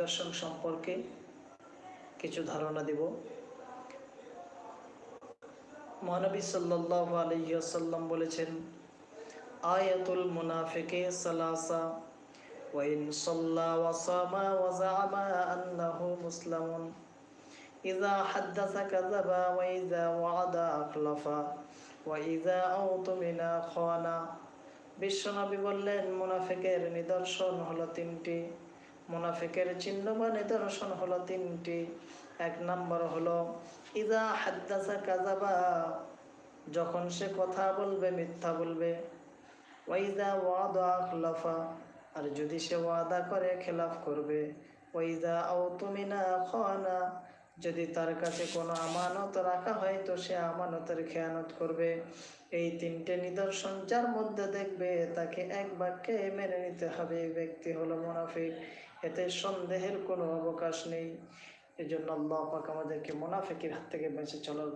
নিদর্শন সম্পর্কে কিছু ধারণা দিব। মহানবী সাল্লাহ বলেছেন, আয়াতুল মুনাফিকে সালাসা বললেন, মুনাফিকের নিদর্শন হলো তিনটি। মুনাফিকের চিহ্ন বা নিদর্শন হলো তিনটি। এক নম্বর হলো, ইদা হাদ্দাসা কাজাবা যখন সে কথা বলবে, মিথ্যা বলবে। ওয়াইদা ওয়াদা খলাফা আর যদি সে ওয়াদা করে, খেলাফ করবে। ওয়াইদা আও তুমি না খানা যদি তার কাছে কোনো আমানত রাখা হয়, তো সে আমানতের খেয়ানত করবে। এই তিনটে নিদর্শন যার মধ্যে দেখবে, তাকে এক বাক্যে মেনে নিতে হবে। ব্যক্তি হলো মোনাফিক। এতে সন্দেহের কোনো অবকাশ নেই। এই জন্য আল্লাহ আমাদেরকে মোনাফিকের হাত থেকে বেঁচে চলার